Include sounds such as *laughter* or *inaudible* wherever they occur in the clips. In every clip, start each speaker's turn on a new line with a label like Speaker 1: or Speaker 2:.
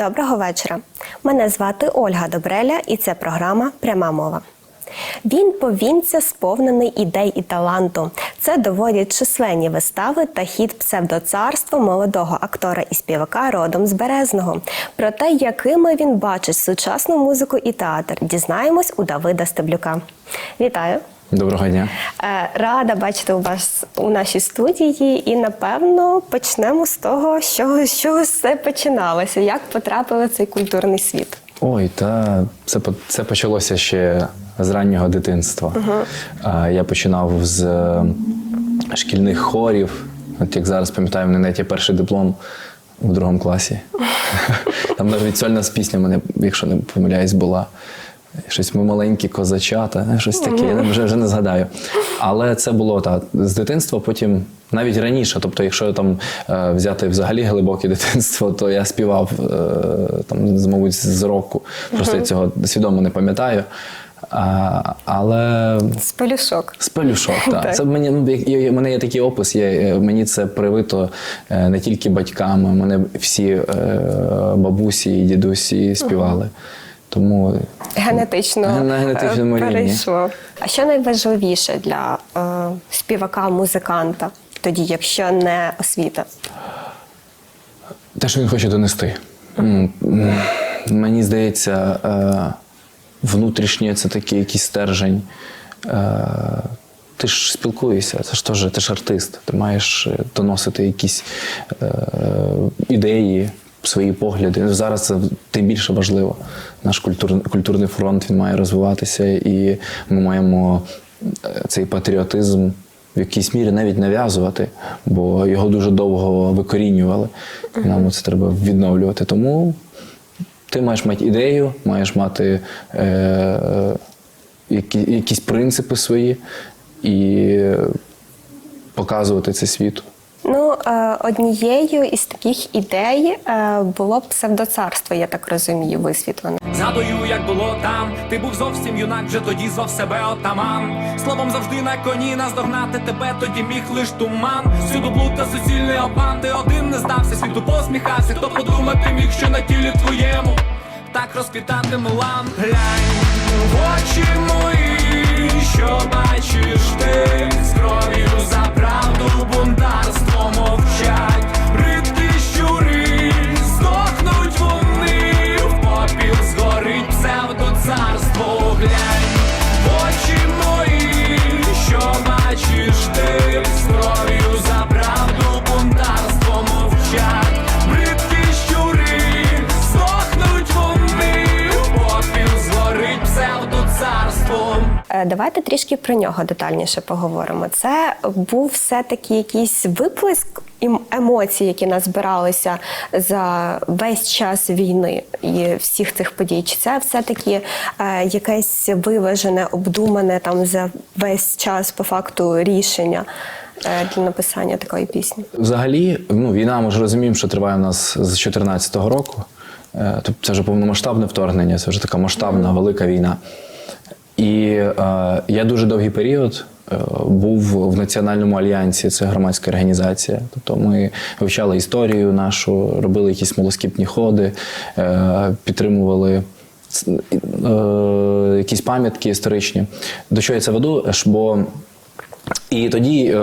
Speaker 1: Доброго вечора. Мене звати Ольга Добреля, і це програма Пряма мова. Він повінця сповнений ідей і таланту. Це доводять численні вистави та хід псевдоцарство молодого актора і співака родом з Березного. Про те, якими він бачить сучасну музику і театр, дізнаємось у Давида Стеблюка. Вітаю!
Speaker 2: Доброго дня.
Speaker 1: Е, Рада бачити у вас у нашій студії, і напевно почнемо з того, що, з чого все починалося. Як потрапили в цей культурний світ?
Speaker 2: Ой, та це це почалося ще з раннього дитинства. А, Я починав з е, шкільних хорів. От як зараз пам'ятаю, в мене є перший диплом у другому класі. *laughs* Там навіть сольна з пісня мене, якщо не помиляюсь, була. Щось ми маленькі козачата, е, щось таке, я вже, вже не згадаю. Але це було так, з дитинства, потім навіть раніше. Тобто, якщо там е, взяти взагалі глибоке дитинство, то я співав е, там, мабуть, з року. Просто я цього свідомо не пам'ятаю. А, але
Speaker 1: З пелюшок.
Speaker 2: з пелюшок, так.
Speaker 1: Так.
Speaker 2: Це мені ну, мене є такий опис. Є, мені це привито не тільки батьками, мене всі е, бабусі і дідусі співали. Тому
Speaker 1: Генетично,
Speaker 2: На генетичному
Speaker 1: е,
Speaker 2: рівні.
Speaker 1: перейшло. А що найважливіше для е, співака, музиканта, тоді, якщо не освіта?
Speaker 2: те, що він хоче донести. Мені здається, е, внутрішнє це такий якийсь стержень. Е, Ти ж спілкуєшся, це ж теж ти ж артист. Ти маєш е, доносити якісь е, ідеї, свої погляди. Зараз це тим більше важливо. Наш культур, культурний фронт він має розвиватися, і ми маємо е, цей патріотизм в якійсь мірі навіть нав'язувати, бо його дуже довго викорінювали. І Нам це треба відновлювати. Тому ти маєш мати ідею, маєш мати е, е, які, якісь принципи свої і показувати це світу.
Speaker 1: Ну, е, однією із таких ідей е, було псевдоцарство, я так розумію, висвітлене.
Speaker 3: Згадую, як було там. Ти був зовсім юнак, вже тоді звав себе отаман. Словом, завжди на коні наздогнати тебе, тоді міг лиш туман. Всюду блуд та суцільний обман, ти один не здався, світу посміхався. Хто подумати міг, що на тілі твоєму так розквітати мелан. Глянь очі мої, що бачиш ти з кров'ю за Очі мої, що бачиш ти з за правду бунтарство мовчать. Бридкі щури, здохнуть вони, попіл згорить псевдоцарство.
Speaker 1: Е, Давайте трішки про нього детальніше поговоримо. Це був все-таки якийсь виплеск емоцій, які назбиралися за весь час війни і всіх цих подій. Чи це все-таки е, якесь виважене, обдумане там за весь час по факту рішення е, для написання такої пісні?
Speaker 2: Взагалі, ну, війна, ми ж розуміємо, що триває у нас з 2014 року. Е, Тобто це вже повномасштабне вторгнення, це вже така масштабна велика війна. І е, я дуже довгий період був в Національному альянсі, це громадська організація. Тобто ми вивчали історію нашу, робили якісь смолоскіпні ходи, е, підтримували е, якісь пам'ятки історичні. До чого я це веду? Бо і тоді е,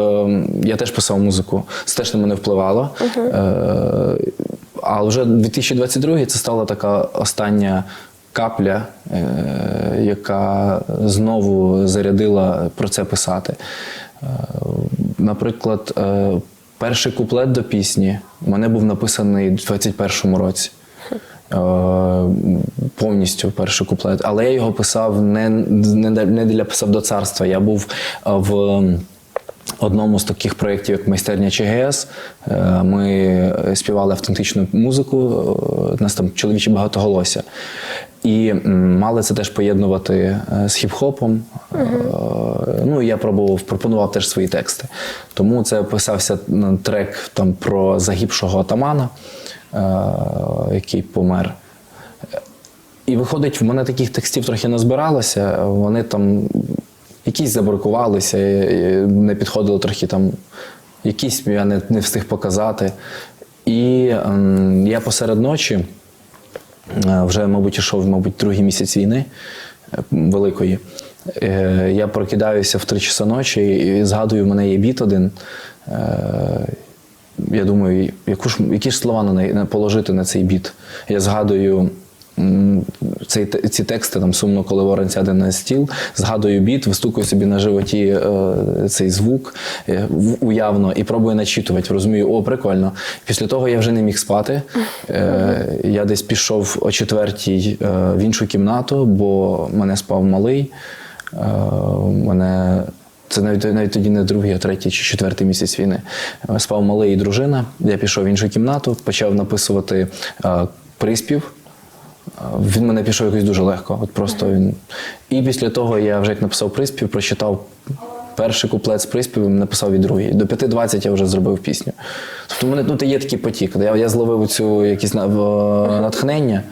Speaker 2: я теж писав музику, це теж на мене впливало. Е, а вже 2022 це стала така остання капля, е, яка знову зарядила про це писати. Е, наприклад, е, перший куплет до пісні у мене був написаний у 21-му році. Повністю перший куплет. Але я його писав не, не, не для псевдоцарства. Я був в одному з таких проєктів, як майстерня ЧГС. Ми співали автентичну музику, у нас там чоловіче багатоголосся. І мали це теж поєднувати е, з хіп-хопом. Е, Ну, я пробував, пропонував теж свої тексти. Тому це писався трек там про загибшого атамана, е, який помер. І виходить, в мене таких текстів трохи назбиралося. Вони там якісь забракувалися, не підходили трохи там, якісь я не, не встиг показати. І я посеред ночі вже, мабуть, йшов, мабуть, другий місяць війни е, великої. Е, Я прокидаюся в три часа ночі і згадую, в мене є біт один. Е, Я думаю, яку ж, які ж слова на положити на цей біт. Я згадую цей, ці тексти там сумно, коли ворон сяде на стіл, згадую біт, вистукую собі на животі е, цей звук е, уявно і пробую начитувати. Розумію, о, прикольно. Після того я вже не міг спати. Е, я десь пішов о четвертій е, в іншу кімнату, бо мене спав малий. Е, мене це навіть, навіть тоді не другий, а третій чи четвертий місяць війни. Спав малий і дружина. Я пішов в іншу кімнату, почав написувати е, приспів. Він мене пішов якось дуже легко. От просто він. І після того я вже як написав приспів, прочитав перший куплет з приспівом, написав і другий. До 5.20 я вже зробив пісню. Тобто мене тут є такий потік. Я, я зловив цю якісь натхнення,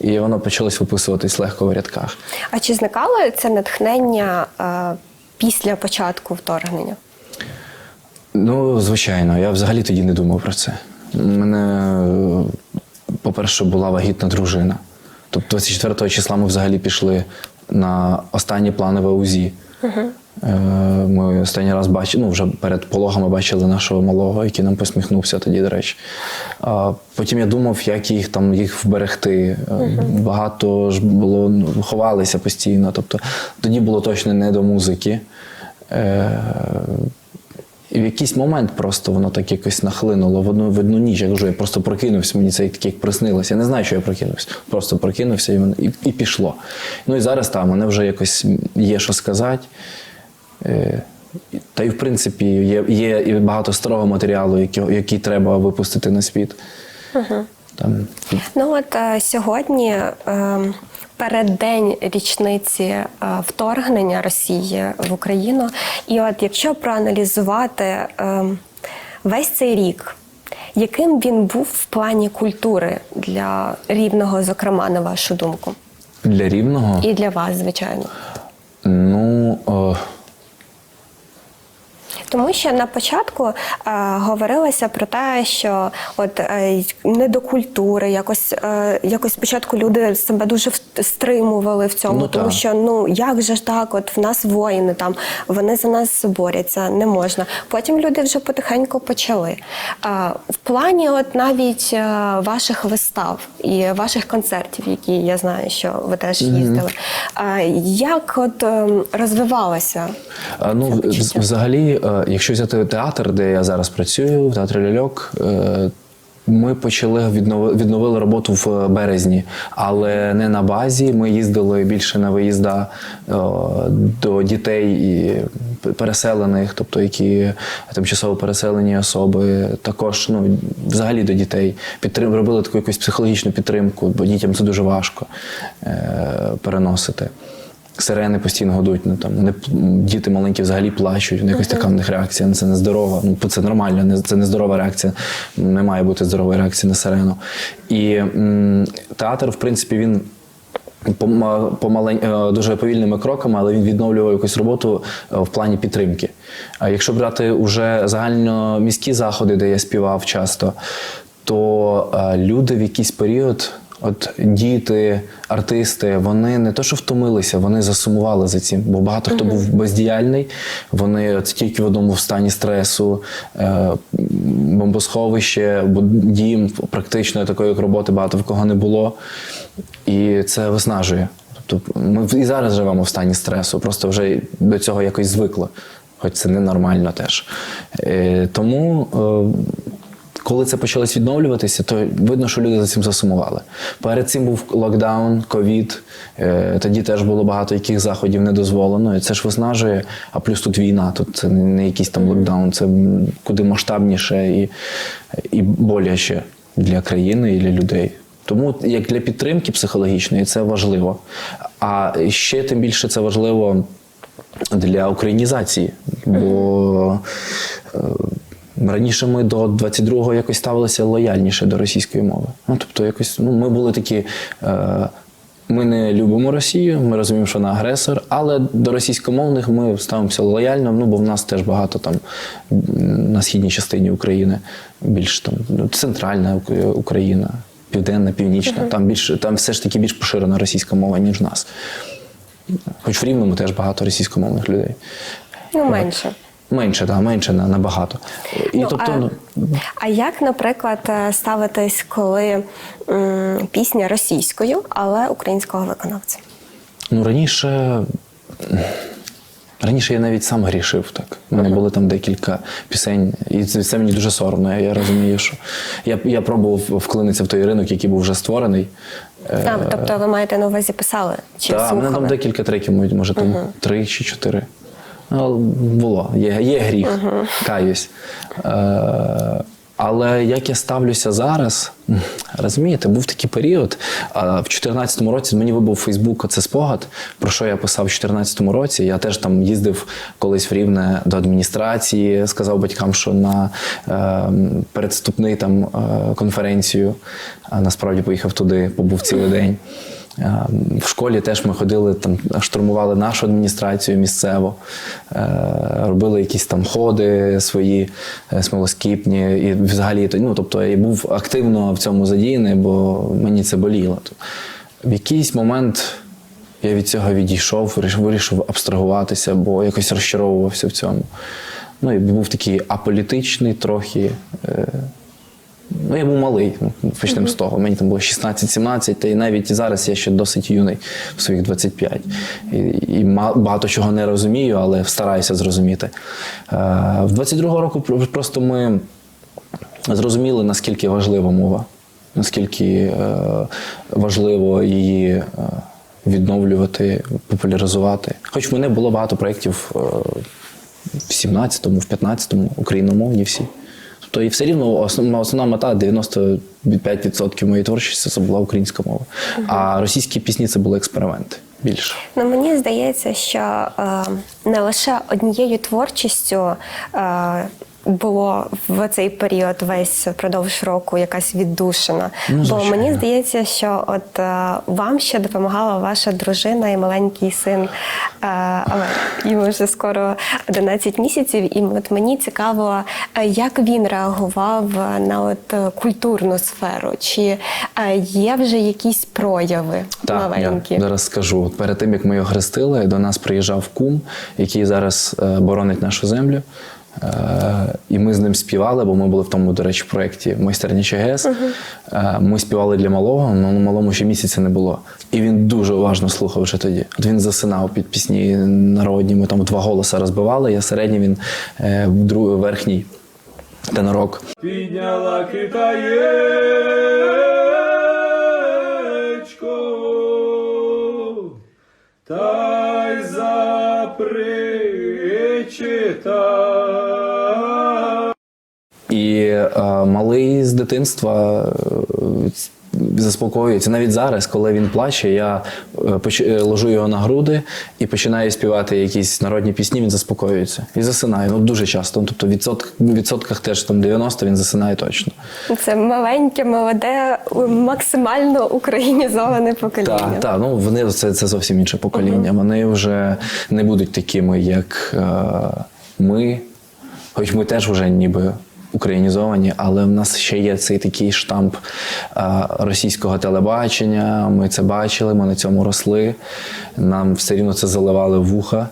Speaker 2: і воно почалось виписуватись легко в рядках.
Speaker 1: А чи зникало це натхнення е, після початку вторгнення?
Speaker 2: Ну, звичайно, я взагалі тоді не думав про це. У мене, е, по-перше, була вагітна дружина. Тобто 24 числа ми взагалі пішли на останні планове УЗІ. Е, Ми останній раз бачили, ну вже перед пологами бачили нашого малого, який нам посміхнувся тоді, до речі. Потім я думав, як їх там їх вберегти. Е, Багато ж було, ну, ховалися постійно. Тобто тоді було точно не до музики. І в якийсь момент просто воно так якось нахлинуло в одну, в одну ніч. Я кажу, я просто прокинувся, мені це як приснилося. Я не знаю, що я прокинувся. Просто прокинувся і, і, і пішло. Ну і зараз там мене вже якось є що сказати. Е, Та й в принципі є, є і багато старого матеріалу, який, який треба випустити на світ. Там,
Speaker 1: Ну от е, сьогодні, е, переддень річниці е, вторгнення Росії в Україну, і от якщо проаналізувати е, весь цей рік, яким він був в плані культури для рівного, зокрема, на вашу думку,
Speaker 2: для рівного.
Speaker 1: і для вас, звичайно.
Speaker 2: Ну, о,
Speaker 1: Тому що на початку е, говорилося про те, що от е, не до культури, якось е, якось спочатку люди себе дуже стримували в цьому,
Speaker 2: Ну,
Speaker 1: тому
Speaker 2: так.
Speaker 1: що ну як же ж так, от в нас воїни там, вони за нас борються, не можна. Потім люди вже потихеньку почали. Е, в плані, от навіть е, ваших вистав і ваших концертів, які я знаю, що ви теж їздили. Е, як от е, розвивалося?
Speaker 2: А, Ну, взагалі, е, якщо взяти театр, де я зараз працюю, в театрі Ляльок, е, ми почали віднови, відновили роботу в березні, але не на базі. Ми їздили більше на виїзда е, до дітей і переселених, тобто які тимчасово переселені особи, також ну, взагалі до дітей. Підтрим, робили таку якусь психологічну підтримку, бо дітям це дуже важко е, переносити. Сирени постійно годуть, ну там вони діти маленькі взагалі плачуть. Вони якось така в них реакція. ну, Це нездорова. Ну це нормально, не це нездорова реакція. Не має бути здорової реакції на сирену. І м, театр, в принципі, він. пома- Помалень, е, дуже повільними кроками, але він відновлював якусь роботу е, в плані підтримки. А якщо брати уже загальноміські заходи, де я співав часто, то е, люди в якийсь період От діти, артисти, вони не то, що втомилися, вони засумували за цим. Бо багато хто був бездіяльний, вони от тільки в одному в стані стресу, е, бомбосховище, дім практично такої як роботи багато в кого не було. І це виснажує. Тобто ми і зараз живемо в стані стресу, просто вже до цього якось звикли, хоч це ненормально теж. Е, тому. Е, коли це почалось відновлюватися, то видно, що люди за цим засумували. Перед цим був локдаун, ковід. е, Тоді теж було багато яких заходів не дозволено. І це ж виснажує. А плюс тут війна. Тут це не якийсь там локдаун, це куди масштабніше і, і боляче для країни і для людей. Тому як для підтримки психологічної це важливо. А ще тим більше це важливо для українізації. Бо раніше ми до 22-го якось ставилися лояльніше до російської мови. Ну, тобто, якось ну, ми були такі. Е, ми не любимо Росію, ми розуміємо, що вона агресор, але до російськомовних ми ставимося лояльно, ну бо в нас теж багато там на східній частині України, більш там ну, центральна Україна. південна, північна. Там більше там все ж таки більш поширена російська мова, ніж в нас. Хоч в Рівному теж багато російськомовних людей.
Speaker 1: Ну, менше.
Speaker 2: Менше, так, менше набагато. І
Speaker 1: Ну,
Speaker 2: тобто,
Speaker 1: а,
Speaker 2: ну,
Speaker 1: а як, наприклад, е, ставитись, коли м, пісня російською, але українського виконавця?
Speaker 2: Ну, раніше. Раніше я навіть сам грішив так. У мене були там декілька пісень, і це, це мені дуже соромно. Я розумію, що я, я пробував вклинитися в той ринок, який був вже створений.
Speaker 1: А, тобто ви маєте на увазі писали чи
Speaker 2: Так, мене там декілька треків, може там три чи чотири. Ну, було, є, є гріх, каюсь. Е, але як я ставлюся зараз, розумієте, був такий період. А в 2014 році мені вибув Фейсбук це спогад, про що я писав в 2014 році. Я теж там їздив колись в Рівне до адміністрації, сказав батькам, що на е, передступний там е, конференцію. А насправді поїхав туди, побув цілий день. Е, В школі теж ми ходили, там штурмували нашу адміністрацію місцево, е, робили якісь там ходи свої е, смолоскипні. І взагалі, ну, тобто я був активно в цьому задіяний, бо мені це боліло. В якийсь момент я від цього відійшов, вирішив- вирішив абстрагуватися, бо якось розчаровувався в цьому. Ну і був такий аполітичний трохи. Ну, я був малий, почнемо з того. Мені там було 16-17, та і навіть зараз я ще досить юний в своїх 25. І, і багато чого не розумію, але стараюся зрозуміти. Е, в 22-го року просто ми зрозуміли, наскільки важлива мова, наскільки е, важливо її е, відновлювати, популяризувати. Хоч в мене було багато проєктів е, в 17-му, в 15-му, україномовні всі. Тобто і все рівно основна, основна мета 95% моєї творчості це була українська мова. А російські пісні це були експерименти більше.
Speaker 1: Ну, мені здається, що е, не лише однією творчістю е, було в цей період весь впродовж року якась віддушина.
Speaker 2: Ну,
Speaker 1: Бо мені здається, що от е, вам ще допомагала ваша дружина і маленький син, е, але йому вже скоро 11 місяців. І от мені цікаво, е, як він реагував на от е, культурну сферу, чи е, є вже якісь прояви маленькі?
Speaker 2: я зараз скажу. Перед тим як ми його хрестили, до нас приїжджав кум, який зараз е, боронить нашу землю. Е, і ми з ним співали, бо ми були в тому, до речі, проєкті майстерня ЧГС. Е, ми співали для малого, але малому ще місяця не було. І він дуже уважно слухав вже тоді. От він засинав під пісні народні. Ми там два голоси розбивали. Я середній, він е, дру- верхній тенорок.
Speaker 4: Підняла китаєчко, та й запричита.
Speaker 2: І е, малий з дитинства е, заспокоюється. Навіть зараз, коли він плаче, я е, е, ложу його на груди і починаю співати якісь народні пісні, він заспокоюється. І засинає. Ну, дуже часто. Ну, Тобто в відсотк, відсотках теж там 90 він засинає точно.
Speaker 1: Це маленьке, молоде, максимально українізоване покоління.
Speaker 2: Так, так, ну вони це, це зовсім інше покоління. Вони вже не будуть такими, як е, ми. Хоч ми теж вже ніби українізовані, але в нас ще є цей такий штамп російського телебачення. Ми це бачили, ми на цьому росли. Нам все рівно це заливали в вуха.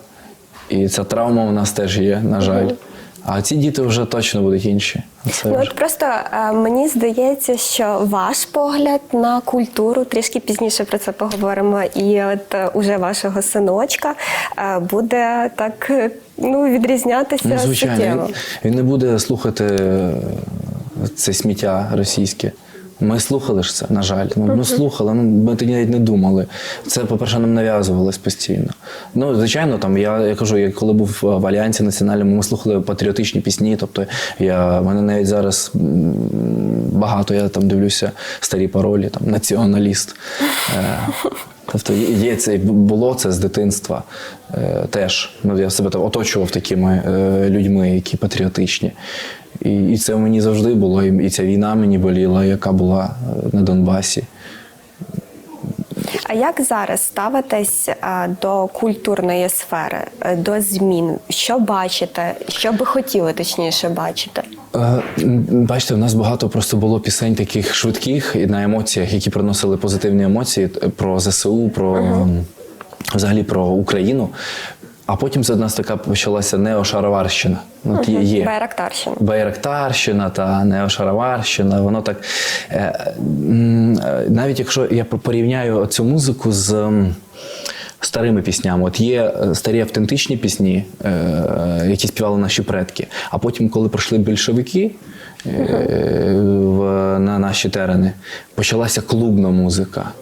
Speaker 2: І ця травма у нас теж є, на жаль. А ці діти вже точно будуть інші. Це
Speaker 1: Ну от просто е, мені здається, що ваш погляд на культуру трішки пізніше про це поговоримо. І от е, уже вашого синочка е, буде так ну відрізнятися
Speaker 2: Ну, звичайно, він, він не буде слухати е, це сміття російське. Ми слухали ж це, на жаль. Ну, ну слухали, ну ми тоді навіть не думали. Це, по-перше, нам нав'язувалось постійно. Ну, звичайно, там я, я кажу, я коли був в Альянсі національному, ми слухали патріотичні пісні. Тобто я в мене навіть зараз багато я там дивлюся старі паролі, там націоналіст. Е, Тобто є це було це з дитинства е, теж. Ну, я себе там оточував такими е, людьми, які патріотичні. І, і це мені завжди було. І, і ця війна мені боліла, яка була е, на Донбасі.
Speaker 1: А як зараз ставитесь е, до культурної сфери, е, до змін? Що бачите? Що би хотіли точніше бачити?
Speaker 2: Е, Бачите, в нас багато просто було пісень таких швидких і на емоціях, які приносили позитивні емоції про ЗСУ, про м, взагалі про Україну. А потім це в нас така почалася неошароварщина. Ну, от є.
Speaker 1: Байрактарщина.
Speaker 2: Байрактарщина та неошароварщина, воно так. Е, е, навіть якщо я порівняю цю музику з. Старими піснями, от є е, старі автентичні пісні, е, які співали наші предки. А потім, коли прийшли більшовики е, в, на наші терени, почалася клубна музика.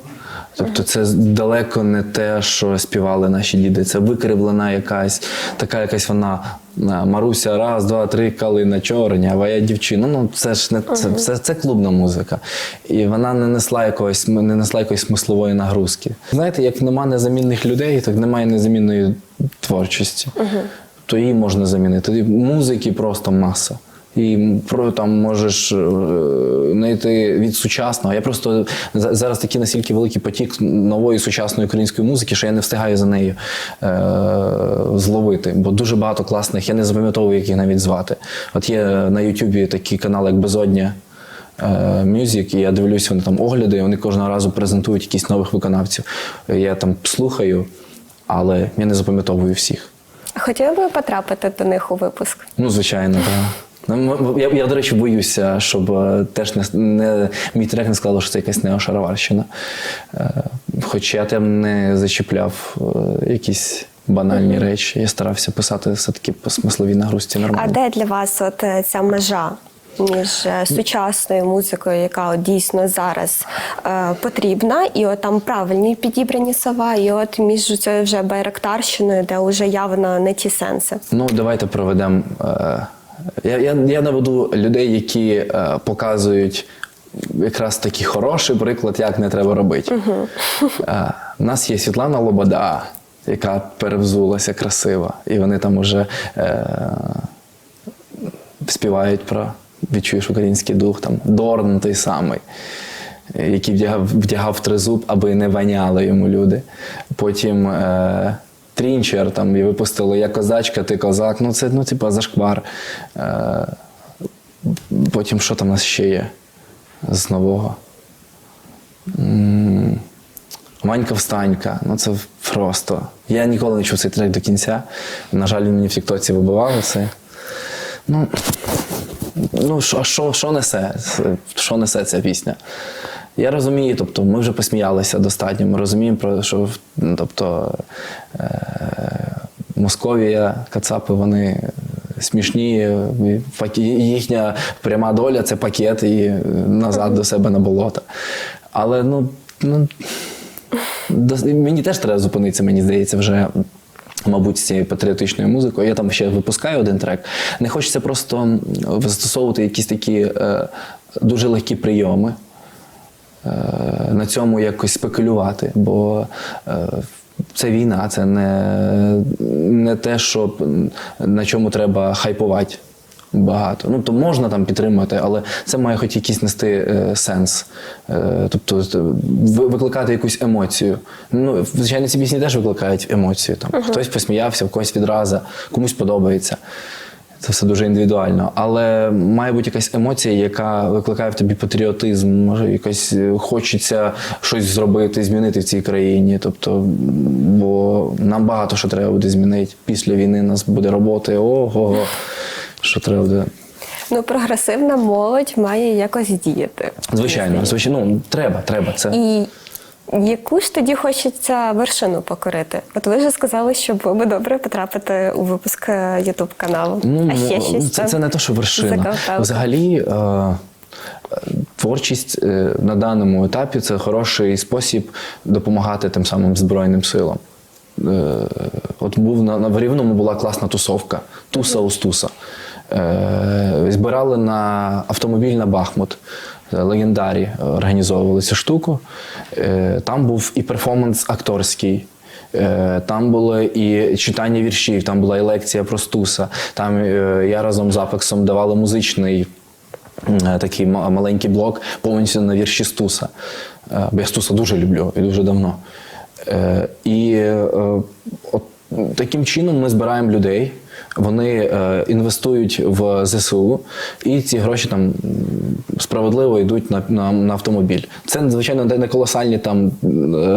Speaker 2: Тобто це далеко не те, що співали наші діди. Це викривлена якась, така якась вона е, Маруся, раз, два, три, калина, чорня, я дівчина. Ну це ж не це, це, це клубна музика. І вона не несла якогось, не несла якоїсь смислової нагрузки. Знаєте, як нема незамінних людей, так немає незамінної творчості. То її можна замінити. Музики просто маса. І про там можеш е, знайти від сучасного. Я просто зараз такий настільки великий потік нової сучасної української музики, що я не встигаю за нею е, зловити. Бо дуже багато класних, я не запам'ятовую, як їх навіть звати. От є на Ютубі такий канал, як Безодня. Мюзик, і я дивлюся, вони там огляди, і вони кожного разу презентують якісь нових виконавців. Я там слухаю, але я не запам'ятовую всіх.
Speaker 1: Хотіли би потрапити до них у випуск?
Speaker 2: Ну, звичайно, так. Ну, Я, я, до речі, боюся, щоб е, теж не, не мій трек не сказав, що це якась неошароварщина. Е, Хоча я там не зачіпляв е, якісь банальні речі. Я старався писати все-таки по смисловій нагрузці нормально.
Speaker 1: А де для вас от ця межа між сучасною музикою, яка от дійсно зараз е, потрібна, і от там правильні підібрані слова, і от між цією вже байрактарщиною, де вже явно не ті сенси?
Speaker 2: Ну, давайте проведемо. Е, я, я, я наведу людей, які е, показують якраз такий хороший приклад, як не треба робити. Е, у нас є Світлана Лобода, яка перевзулася красиво, і вони там уже е, співають про відчуєш український дух, там Дорн той самий. Який вдягав, вдягав тризуб, аби не ваняли йому люди. Потім е, Трінчер там і випустили Я козачка, ти козак. Ну, це ну, типа зашквар. Е, потім що там у нас ще є з нового? М, Ванька Встанька. Ну це просто. Я ніколи не чув цей трек до кінця. На жаль, він мені в Тіктоці вибивали це. Ну, ну що, що, що несе? Що несе ця пісня? Я розумію, тобто ми вже посміялися достатньо. Ми розуміємо, про що ну, тобто, е, Московія, Кацапи, вони смішні. Їхня пряма доля це пакет і назад до себе на болото. Але ну, ну Мені теж треба зупинитися, мені здається, вже. Мабуть, з цією патріотичною музикою. Я там ще випускаю один трек. Не хочеться просто застосовувати якісь такі е, дуже легкі прийоми, на цьому якось спекулювати, бо е, це війна, це не, не те, що на чому треба хайпувати багато. Ну, то можна там підтримувати, але це має хоч якийсь нести е, сенс. Е, тобто е, викликати якусь емоцію. Ну, звичайно, ці пісні теж викликають емоцію. Там, Хтось посміявся, в когось відразу, комусь подобається. Це все дуже індивідуально. Але має бути якась емоція, яка викликає в тобі патріотизм, може, якось е, хочеться щось зробити, змінити в цій країні. Тобто, бо нам багато що треба буде змінити. Після війни нас буде роботи. Ого, що треба буде.
Speaker 1: Ну, прогресивна молодь має якось діяти.
Speaker 2: Звичайно, звичайно, ну, треба, треба. Це.
Speaker 1: І яку ж тоді хочеться вершину покорити? От ви вже сказали, що було би добре потрапити у випуск Ютуб каналу.
Speaker 2: Ну,
Speaker 1: а ще щось
Speaker 2: це, це не то, що вершина. Взагалі, е, е, творчість е, на даному етапі це хороший спосіб допомагати тим самим Збройним силам. Е, от був на, на в Рівному була класна тусовка, туса Устуса. Е, збирали на автомобіль на Бахмут. Легендарі організовували цю штуку. Е, Там був і перформанс акторський. Е, Там було і читання віршів, там була і лекція про Стуса. Там е, я разом з Апексом давали музичний такий маленький блок повністю на вірші Стуса. Бо я Стуса дуже люблю і дуже давно. І от таким чином ми збираємо людей. Вони е, інвестують в ЗСУ, і ці гроші там справедливо йдуть на, на, на автомобіль. Це звичайно не колосальні там е,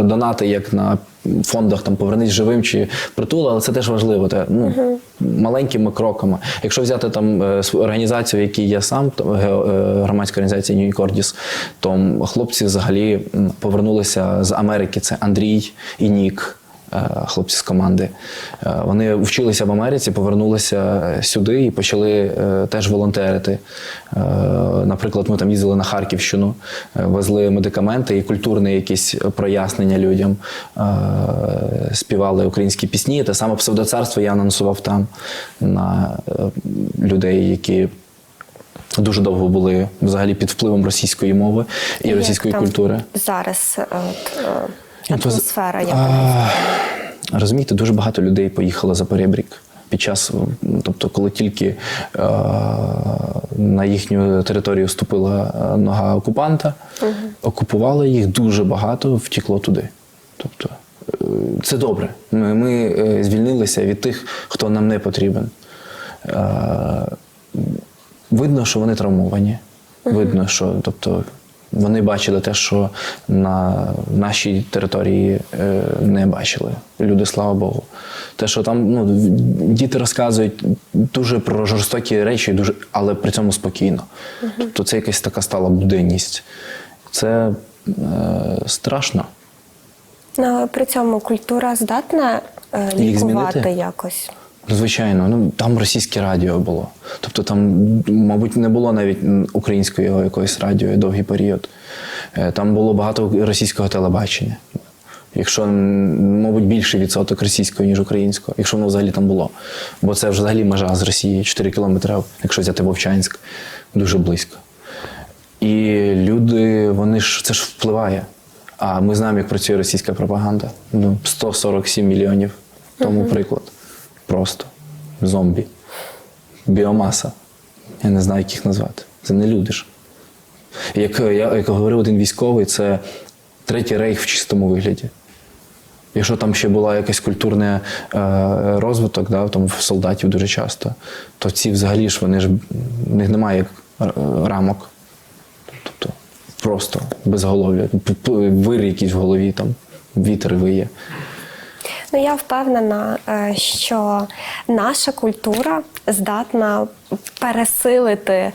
Speaker 2: донати, як на фондах там повернись живим чи притул, але це теж важливо. Те, ну, маленькими кроками. Якщо взяти там е, організацію, в якій я сам, то, е, громадська організація Cordis, то хлопці взагалі повернулися з Америки. Це Андрій і Нік. Е, Хлопці з команди. Е, Вони вчилися в Америці, повернулися сюди і почали е, теж волонтерити. Наприклад, ми там їздили на Харківщину, везли медикаменти і культурне якісь прояснення людям, співали українські пісні. Те саме псевдоцарство я анонсував там на людей, які. Дуже довго були взагалі під впливом російської мови і
Speaker 1: Як
Speaker 2: російської
Speaker 1: там
Speaker 2: культури.
Speaker 1: Зараз от, атмосфера
Speaker 2: А, Розумієте, дуже багато людей поїхало за перебрік під час, тобто, коли тільки е, на їхню територію вступила е, нога окупанта, окупували їх дуже багато, втекло туди. Тобто, е, це добре. Ми, ми е, звільнилися від тих, хто нам не потрібен. Е, видно, що вони травмовані. Видно, що тобто, вони бачили те, що на нашій території е, не бачили. Люди, слава Богу. Те, що там ну, діти розказують дуже про жорстокі речі, дуже, але при цьому спокійно. Тобто це якась така стала буденність. Це е, страшно.
Speaker 1: Ну, при цьому культура здатна е, лікувати якось.
Speaker 2: Звичайно, ну там російське радіо було. Тобто там, мабуть, не було навіть українського якогось радіо довгий період. Е, Там було багато російського телебачення. Якщо, мабуть, більший відсоток російського, ніж українського, якщо воно взагалі там було. Бо це взагалі межа з Росії 4 кілометри, якщо взяти Вовчанськ, дуже близько. І люди, вони ж це ж впливає. А ми знаємо, як працює російська пропаганда. Ну, 147 мільйонів. Тому приклад. Просто зомбі. Біомаса. Я не знаю, як їх назвати. Це не люди ж. Як, я, як говорив один військовий, це третій рейх в чистому вигляді. Якщо там ще була якийсь культурний е, розвиток, да, там в солдатів дуже часто, то ці взагалі ж вони ж в них немає рамок. Тобто просто безголов'я. Вир якийсь в голові, там, вітер виє.
Speaker 1: Ну я впевнена, е, що наша культура здатна пересилити е,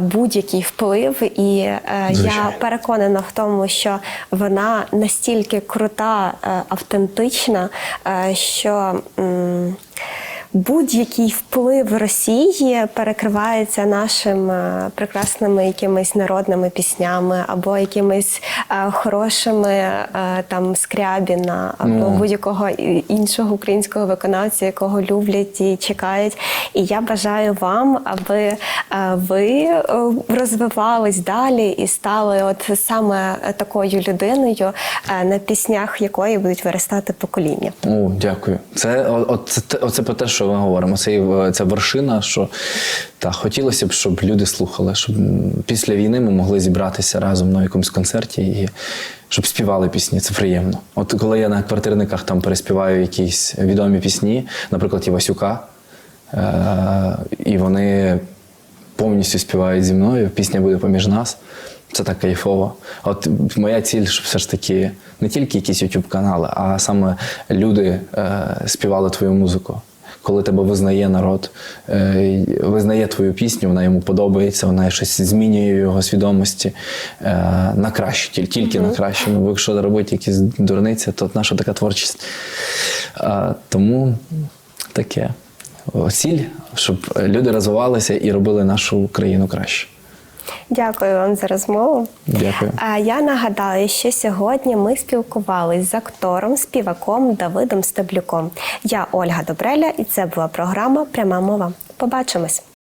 Speaker 1: будь-який вплив, і Звичайно. я переконана в тому, що вона настільки крута, е, автентична, е, що. Будь-який вплив Росії перекривається нашими е, прекрасними якимись народними піснями або якимись е, хорошими е, там Скрябіна, або
Speaker 2: Ну.
Speaker 1: будь-якого іншого українського виконавця, якого люблять і чекають. І я бажаю вам, аби ви розвивались далі і стали от саме такою людиною, на піснях якої будуть виростати покоління.
Speaker 2: О, дякую. Це, о- о- це, оце про те, що ми говоримо. Це, е, це вершина, що та, хотілося б, щоб люди слухали, щоб після війни ми могли зібратися разом на якомусь концерті і щоб співали пісні. Це приємно. От коли я на квартирниках там переспіваю якісь відомі пісні, наприклад, Івасюка, е- і вони повністю співають зі мною, пісня буде поміж нас. Це так кайфово. От моя ціль, щоб все ж таки не тільки якісь youtube канали, а саме люди е, співали твою музику. Коли тебе визнає народ, е, визнає твою пісню, вона йому подобається, вона щось змінює в його свідомості е, на краще, тільки, тільки на краще. Ну, бо якщо робити якісь дурниці, то наша така творчість. Тому таке. Ціль, щоб люди розвивалися і робили нашу країну краще.
Speaker 1: Дякую вам за розмову.
Speaker 2: Дякую.
Speaker 1: А я нагадаю, що сьогодні ми спілкувалися з актором, співаком Давидом Стеблюком. Я Ольга Добреля, і це була програма Пряма мова. Побачимось.